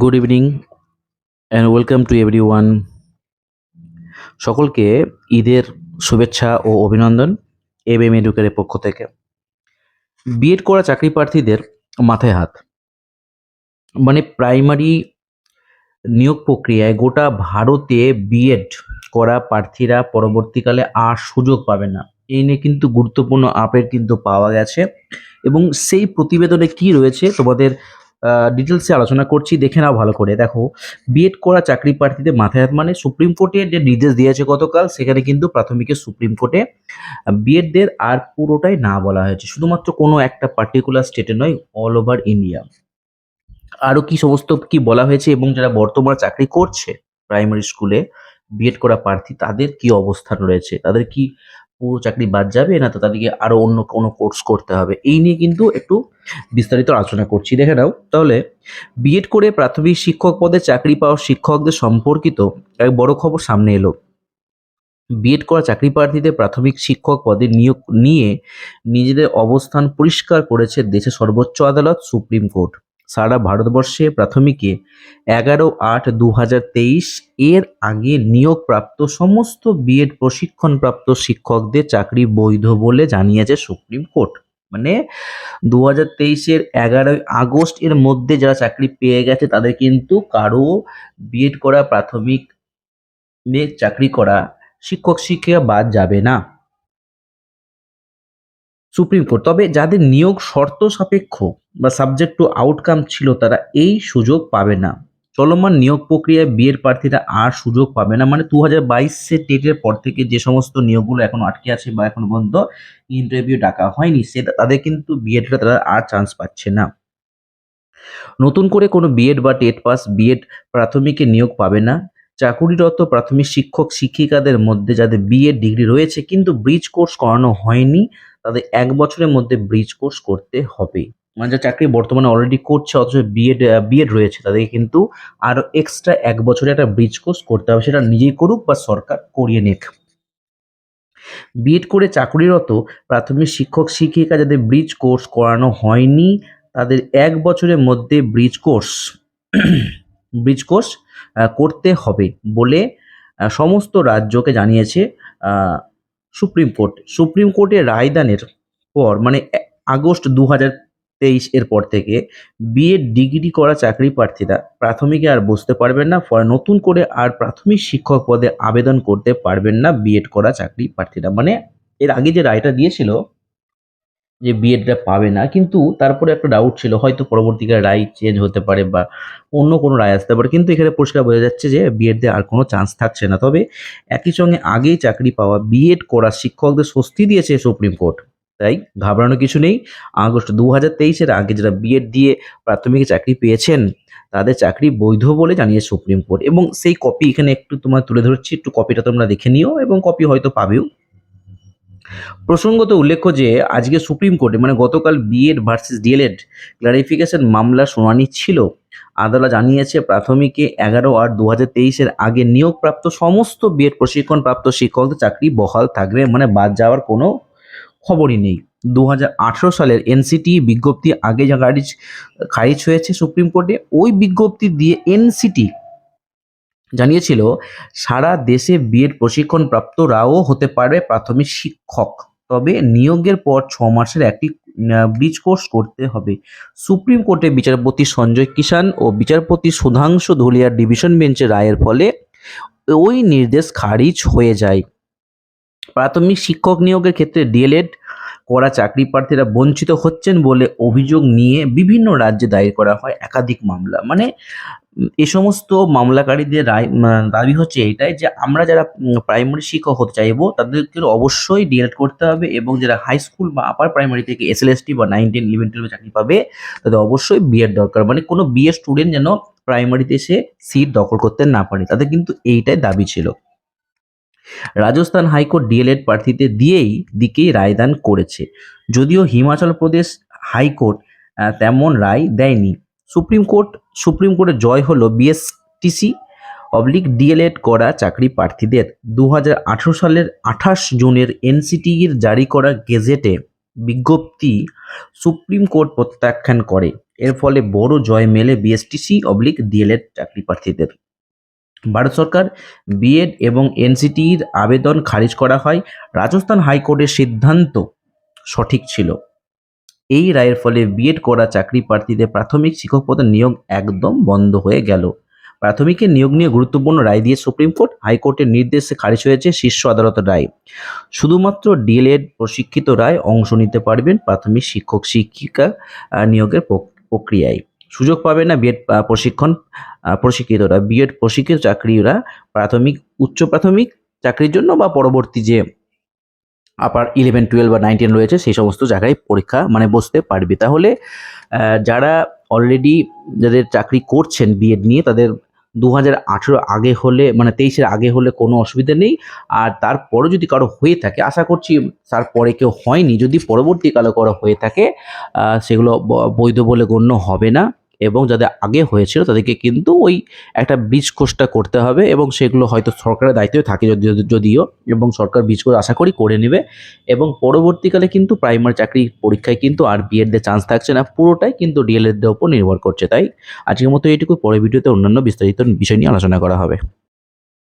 Good evening and welcome to everyone সকলকে ঈদের শুভেচ্ছা ও অভিনন্দন এম এম এডুকের পক্ষ থেকে। বিএড করা চাকরি প্রার্থীদের মাথায় হাত। মানে প্রাইমারি নিয়োগ প্রক্রিয়ায় গোটা ভারতে বিএড করা প্রার্থীরা পরবর্তীকালে আর সুযোগ পাবে না। এই নিয়ে কিন্তু গুরুত্বপূর্ণ আপডেট কিন্তু পাওয়া গেছে এবং সেই প্রতিবেদনে কি রয়েছে তোমাদের ডিটেলসে আলোচনা করছি, দেখে নাও ভালো করে। দেখো বিএড করা চাকরি প্রার্থীদের মাথায় হাত মানে সুপ্রিম কোর্টে যে নির্দেশ দিয়েছে গতকাল, সেখানে কিন্তু প্রাথমিকের সুপ্রিম কোর্টে বিএডদের আর পুরোটাই না বলা হয়েছে। শুধুমাত্র কোনো একটা পার্টিকুলার স্টেটে নয় অল ওভার ইন্ডিয়া আরও কি সমস্ত কি বলা হয়েছে এবং যারা বর্তমানে চাকরি করছে প্রাইমারি স্কুলে বিএড করা প্রার্থী, তাদের কি অবস্থান রয়েছে? তাদের কি পুরো চাকরি বাদ যাবে, না তো তাদেরকে আরও অন্য কোনো কোর্স করতে হবে? এই নিয়ে কিন্তু একটু বিস্তারিত আলোচনা করছি। দেখে নাও। তাহলে বিএড করে প্রাথমিক শিক্ষক পদে চাকরি পাওয়া শিক্ষকদের সম্পর্কিত এক বড় খবর সামনে এলো। বিএড করা চাকরি প্রার্থীদের প্রাথমিক শিক্ষক পদে নিয়োগ নিয়ে নিজেদের অবস্থান পরিষ্কার করেছে দেশের সর্বোচ্চ আদালত সুপ্রিম কোর্ট। সারা ভারতবর্ষে প্রাথমিকে এগারো আট দু এর আগে নিয়োগপ্রাপ্ত সমস্ত বিএড প্রশিক্ষণপ্রাপ্ত শিক্ষকদের চাকরি বৈধ বলে জানিয়েছে সুপ্রিম কোর্ট। মানে দু হাজার তেইশের এগারোই আগস্ট এর মধ্যে যারা চাকরি পেয়ে গেছে তাদের কিন্তু কারও বিএড করা প্রাথমিক চাকরি করা শিক্ষক শিক্ষিকা বাদ যাবে না। সুপ্রিম কোর্ট তবে যাদের নিয়োগ শর্ত সাপেক্ষ বা সাবজেক্ট টু আউটকাম ছিল, তারা এই সুযোগ পাবে না। চলমান নিয়োগ প্রক্রিয়ায় বিয়ের প্রার্থীরা আর সুযোগ পাবে না। মানে দু হাজার বাইশে টেটের পর থেকে যে সমস্ত নিয়োগগুলো এখন আটকে আছে বা এখন পর্যন্ত ইন্টারভিউ ডাকা হয়নি, সেটা তাদের কিন্তু বিএডটা তারা আর চান্স পাচ্ছে না। নতুন করে কোনো বিএড বা টেট পাস বিএড প্রাথমিকে নিয়োগ পাবে না। চাকুরিরত প্রাথমিক শিক্ষক শিক্ষিকাদের মধ্যে যাদের বিএড ডিগ্রি রয়েছে, কিন্তু ব্রিজ কোর্স করানো হয়নি। তাদের এক বছরের মধ্যে ব্রিজ কোর্স করতে হবে। মানে যা চাকরি বর্তমানে অলরেডি করছে, অথচ বিএড বিএড রয়েছে, তাদেরকে কিন্তু আরও এক্সট্রা এক বছরে একটা ব্রিজ কোর্স করতে হবে। সেটা নিজেই করুক বা সরকার করিয়ে নিক। বিএড করে চাকরিরত প্রাথমিক শিক্ষক, শিক্ষিকা যাদের ব্রিজ কোর্স করানো হয়নি, তাদের এক বছরের মধ্যে ব্রিজ কোর্স ব্রিজ কোর্স করতে হবে বলে সমস্ত রাজ্যকে জানিয়েছে সুপ্রিম কোর্ট। সুপ্রিম কোর্টের রায়দানের পর মানে আগস্ট দু হাজার তেইশ এর পর থেকে বিএড ডিগ্রি করা চাকরি প্রার্থীরা প্রাথমিকে আর বসতে পারবেন না, ফলে নতুন করে আর প্রাথমিক শিক্ষক পদে আবেদন করতে পারবেন না বিএড করা চাকরি প্রার্থীরা। মানে এর আগে যে রায়টা দিয়েছিল যে বিএডটা পাবে না, কিন্তু তারপরে একটা ডাউট ছিল, হয়তো পরবর্তীকালে রায় চেঞ্জ হতে পারে বা অন্য কোনো রায় আসতে পারে, কিন্তু এখানে পরিষ্কার বোঝা যাচ্ছে যে বিএডে আর কোনো চান্স থাকছে না। তবে একই সঙ্গে আগেই চাকরি পাওয়া বিএড করা শিক্ষকদের স্বস্তি দিয়েছে সুপ্রিম কোর্ট। তাই ঘাবড়ানো কিছু নেই, আগস্ট দু হাজার তেইশের আগে যারা বিএড দিয়ে প্রাথমিক চাকরি পেয়েছেন, তাদের চাকরি বৈধ বলে জানিয়ে সুপ্রিম কোর্ট। এবং সেই কপি এখানে একটু তোমার তুলে ধরছি, একটু কপিটা তোমরা দেখে নিও, এবং কপি হয়তো পাবেও। প্রসঙ্গত উল্লেখ্য যে, আজকে সুপ্রিম কোর্টে মানে গতকাল বিএড ভার্সেস ডিএলএড ক্লারিফিকেশন মামলা শুনানি ছিল। আদালত জানিয়েছে, প্রাথমিকে এগারো আট দু হাজার তেইশের আগে নিয়োগপ্রাপ্ত সমস্ত বিএড প্রশিক্ষণপ্রাপ্ত শিক্ষকদের চাকরি বহাল থাকবে মানে বাদ যাওয়ার কোনো খবরই নেই। দু হাজার আঠেরো সালের এনসিটি বিজ্ঞপ্তি আগে যা খারিজ খারিজ হয়েছে সুপ্রিম কোর্টে, ওই বিজ্ঞপ্তি দিয়ে এনসিটি জানিয়েছিল, সারা দেশে বিএড প্রশিক্ষণপ্রাপ্তরাও হতে পারবে প্রাথমিক শিক্ষক। তবে নিয়োগের পর ছ মাসের একটি ব্রিজ কোর্স করতে হবে। সুপ্রিম কোর্টে বিচারপতি সঞ্জয় কিষান ও বিচারপতি সুধাংশু ধুলিয়ার ডিভিশন বেঞ্চের রায়ের ফলে ওই নির্দেশ খারিজ হয়ে যায়। প্রাথমিক শিক্ষক নিয়োগের ক্ষেত্রে ডিএলএড করা চাকরি প্রার্থীরা বঞ্চিত হচ্ছেন বলে অভিযোগ নিয়ে বিভিন্ন রাজ্যে দায়ের করা হয় একাধিক মামলা। মানে এ সমস্ত মামলাকারীদের রায় দাবি হচ্ছে এটাই যে আমরা যারা প্রাইমারি শিক্ষক হতে চাইব, তাদেরকে অবশ্যই ডিএলএড করতে হবে এবং যারা হাই স্কুল বা আপার প্রাইমারি থেকে এসএলএসটি বা নাইন টেন ইলেভেন টুয়েলভে চাকরি পাবে, তাদের অবশ্যই বিএড দরকার। মানে কোনো বিএ স্টুডেন্ট যেন প্রাইমারিতে এসে সিট দখল করতে না পারে, তাদের কিন্তু এইটাই দাবি ছিল। রাজস্থান হাইকোর্ট ডিএলএড প্রার্থীদের দিয়েই দিকেই রায়দান করেছে। যদিও হিমাচল প্রদেশ হাইকোর্ট তেমন রায় দেয়নি। সুপ্রিম কোর্ট, সুপ্রিম কোর্টে জয় হলো বিএসটিসি অবলিক ডিএলএড করা চাকরি প্রার্থীদের। দু হাজার আঠারো সালের আঠাশ জুনের এনসিটির জারি করা গেজেটে বিজ্ঞপ্তি সুপ্রিম কোর্ট প্রত্যাখ্যান করে। এর ফলে বড় জয় মেলে বিএসটিসি অবলিক ডিএলএড চাকরি প্রার্থীদের। ভারত সরকার বিএড এবং এনসিটির আবেদন খারিজ করা হয়। রাজস্থান হাইকোর্টের সিদ্ধান্ত সঠিক ছিল। এই রায়ের ফলে বিএড করা চাকরি প্রার্থীদের প্রাথমিক শিক্ষক পদে নিয়োগ একদম বন্ধ হয়ে গেল। প্রাথমিকের নিয়োগ নিয়ে গুরুত্বপূর্ণ রায় দিয়ে সুপ্রিম কোর্ট হাইকোর্টের নির্দেশে খারিজ হয়েছে শীর্ষ আদালতের রায়। শুধুমাত্র ডিএলএড প্রশিক্ষিত রায় অংশ নিতে পারবেন প্রাথমিক শিক্ষক শিক্ষিকা নিয়োগের প্রক্রিয়ায়। সুযোগ পাবে না বিএড প্রশিক্ষণ প্রশিক্ষিতরা। বিএড প্রশিক্ষিত চাকরিরা প্রাথমিক, উচ্চ প্রাথমিক চাকরির জন্য বা পরবর্তী যে আপার ইলেভেন টুয়েলভ বা নাইন টেন রয়েছে, সেই সমস্ত জায়গায় পরীক্ষা মানে বসতে পারবে। তাহলে যারা অলরেডি যাদের চাকরি করছেন বিএড নিয়ে, তাদের দু হাজার আঠেরো আগে হলে মানে তেইশের আগে হলে কোনো অসুবিধা নেই। আর তারপরে যদি কারও হয়ে থাকে, আশা করছি তারপরে কেউ হয়নি, যদি পরবর্তীকালে কারও হয়ে থাকে সেগুলো বৈধ বলে গণ্য হবে না। এবং যাদের আগে হয়েছিল তাদেরকে কিন্তু ওই একটা বীজ কোষটা করতে হবে এবং সেগুলো হয়তো সরকারের দায়িত্বে থাকে যদি যদিও এবং সরকার বীজ কোষ আশা করি করে নেবে এবং পরবর্তীকালে কিন্তু প্রাইমারি চাকরি পরীক্ষায় কিন্তু আর বিএডদের চান্স থাকছে না, পুরোটাই কিন্তু ডিএলএডদের ওপর নির্ভর করছে, তাই? আজকের মতো এইটুকু পরে ভিডিওতে অন্যান্য বিস্তারিত বিষয় নিয়ে আলোচনা করা হবে।